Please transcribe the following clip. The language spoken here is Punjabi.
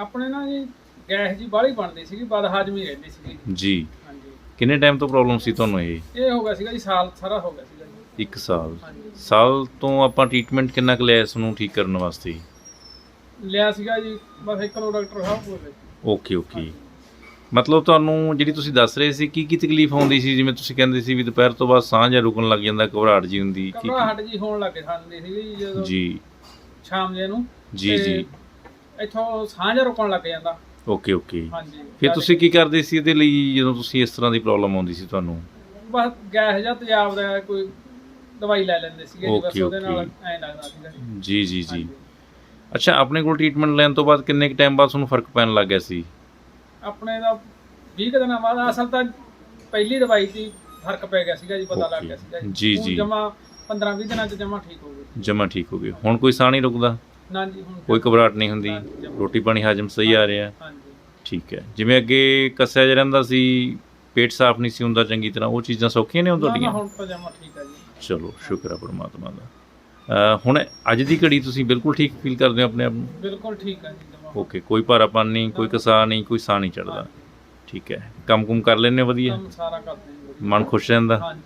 ਆਪਣੇ ਨਾਲ ਜੀ ਗੈਸ ਜੀ ਬਾਹਲੀ ਬਣਦੀ ਸੀਗੀ ਬਦ ਹਾਜ਼ਮੀ ਰਹਿੰਦੀ ਸੀਗੀ। ਜੀ। ਹਾਂਜੀ। ਕਿੰਨੇ ਟਾਈਮ ਤੋਂ ਪ੍ਰੋਬਲਮ ਸੀ ਤੁਹਾਨੂੰ ਇਹ? ਇਹ ਹੋ ਗਿਆ ਸੀਗਾ ਜੀ ਸਾਲ ਸਾਰਾ ਹੋ ਗਿਆ ਸੀਗਾ ਜੀ। 1 ਸਾਲ। ਹਾਂਜੀ। ਸਾਲ ਤੋਂ ਆਪਾਂ ਟ੍ਰੀਟਮੈਂਟ ਕਿੰਨਾ ਕੁ ਲਿਆ ਇਸ ਨੂੰ ਠੀਕ ਕਰਨ ਵਾਸਤੇ? ਲਿਆ ਸੀਗਾ ਜੀ ਬਸ ਇੱਕ ਦੋ ਡਾਕਟਰ ਸਾਹਿਬ ਕੋਲ। ਓਕੇ ਓਕੇ ਮਤਲਬ ਤੁਹਾਨੂੰ ਜਿਹੜੀ ਤੁਸੀਂ ਦੱਸ ਰਹੇ ਸੀ ਕੀ ਕੀ ਤਕਲੀਫ ਆਉਂਦੀ ਸੀ? ਜਿਵੇਂ ਤੁਸੀਂ ਕਹਿੰਦੇ ਸੀ ਵੀ ਦੁਪਹਿਰ ਤੋਂ ਬਾਅਦ ਸਾਹ ਜਾਂ ਰੁਕਣ ਲੱਗ ਜਾਂਦਾ ਘਬਰਾਹਟ ਜੀ ਹੁੰਦੀ ਕੀ ਘਬਰਾਹਟ ਜੀ ਹੋਣ ਲੱਗੇ ਜਾਂਦੀ ਸੀਗੀ ਜੀ ਜਦੋਂ ਜੀ। ਸ਼ਾਮ ਜੇ ਨੂੰ। ਜੀ ਤੇ ਜੀ। ਇੱਥੋਂ ਜਿਹਾ ਰੁਕਣ ਲੱਗ ਜਾਂਦਾ। ਓਕੇ ਓਕੇ ਹਾਂਜੀ। ਫਿਰ ਤੁਸੀਂ ਕੀ ਕਰਦੇ ਸੀ ਇਹਦੇ ਲਈ ਜਦੋਂ ਤੁਸੀਂ ਇਸ ਤਰ੍ਹਾਂ ਦੀ ਪ੍ਰੋਬਲਮ ਆਉਂਦੀ ਸੀ ਤੁਹਾਨੂੰ? ਬਸ ਗੈਸ ਜਾਂ ਤੇਜ਼ਾਬ ਦਾ ਕੋਈ ਦਵਾਈ ਲੈ ਲੈਂਦੇ ਸੀਗੇ ਜੀ ਬਸ Okay, ਉਹਦੇ ਨਾਲ. ਐਂ ਲੱਗਦਾ ਸੀਗਾ ਜੀ। ਜੀ ਜੀ ਜੀ। ਹਾਂਜੀ। ਅੱਛਾ ਆਪਣੇ ਕੋਲ ਟ੍ਰੀਟਮੈਂਟ ਲੈਣ ਤੋਂ ਬਾਅਦ ਕਿੰਨੇ ਕੁ ਟਾਈਮ ਬਾਅਦ ਤੁਹਾਨੂੰ ਫ਼ਰਕ ਪੈਣ ਲੱਗ ਗਿਆ ਸੀ? ਆਪਣੇ ਦਾ 20 ਕੁ ਦਿਨਾਂ ਬਾਅਦ ਅਸਲ ਤਾਂ ਪਹਿਲੀ ਦਵਾਈ ਦੀ ਫ਼ਰਕ ਪੈ ਗਿਆ ਸੀਗਾ ਜੀ ਪਤਾ ਲੱਗ Okay. ਗਿਆ ਸੀਗਾ ਜੀ, ਜੀ। ਜਮਾ 15 20 ਦਿਨਾਂ ਚ ਜਮਾ ਠੀਕ ਹੋ ਗਏ ਜਮਾ ਠੀਕ ਹੋ ਗਏ ਹੁਣ ਕੋਈ ਸਾਹ ਨਹੀਂ ਰੁਕਦਾ? ਹੁਣ ਕੋਈ ਘਬਰਾਹਟ ਨਹੀਂ ਹੁੰਦੀ। ਰੋਟੀ ਪਾਣੀ ਹਜਮ ਸਹੀ ਆ ਰਿਹਾ। ਹਾਂਜੀ। ਠੀਕ ਹੈ। ਜਿਵੇਂ ਅੱਗੇ ਕੱਸਿਆ ਜਿਹਾ ਰਹਿੰਦਾ ਸੀ ਪੇਟ ਸਾਫ਼ ਨਹੀਂ ਸੀ ਹੁੰਦਾ ਚੰਗੀ ਤਰ੍ਹਾਂ ਉਹ ਚੀਜ਼ਾਂ ਸੌਖੀਆਂ ਨੇ ਹੁਣ ਨਾ, ਨਾ, ਤੁਹਾਡੀਆਂ? ਹੁਣ ਤਾਂ ਜਮਾ ਠੀਕ ਆ ਜੀ। ਚਲੋ ਸ਼ੁਕਰ ਹੈ ਪਰਮਾਤਮਾ ਦਾ। ਅਹ ਹੁਣ ਅੱਜ ਦੀ ਘੜੀ ਤੁਸੀਂ ਬਿਲਕੁਲ ਠੀਕ ਫੀਲ ਕਰਦੇ ਹੋ ਆਪਣੇ ਆਪ ਨੂੰ? ਬਿਲਕੁਲ ਠੀਕ ਆ ਜੀ ਜਮਾ ਓਕੇ ਕੋਈ ਭਾਰਾਪਨ ਨਹੀਂ ਕੋਈ ਕਸਾ ਨਹੀਂ ਕੋਈ ਸਾਹ ਨਹੀਂ ਚੜਦਾ ਠੀਕ ਹੈ। ਕੰਮ ਕੁਮ ਕਰ ਲੈਂਦੇ ਹੋ ਵਧੀਆ? ਕੰਮ ਸਾਰਾ ਕਰਦੇ ਜੀ ਮਨ ਖੁਸ਼ ਰਹਿੰਦਾ? ਹਾਂਜੀ।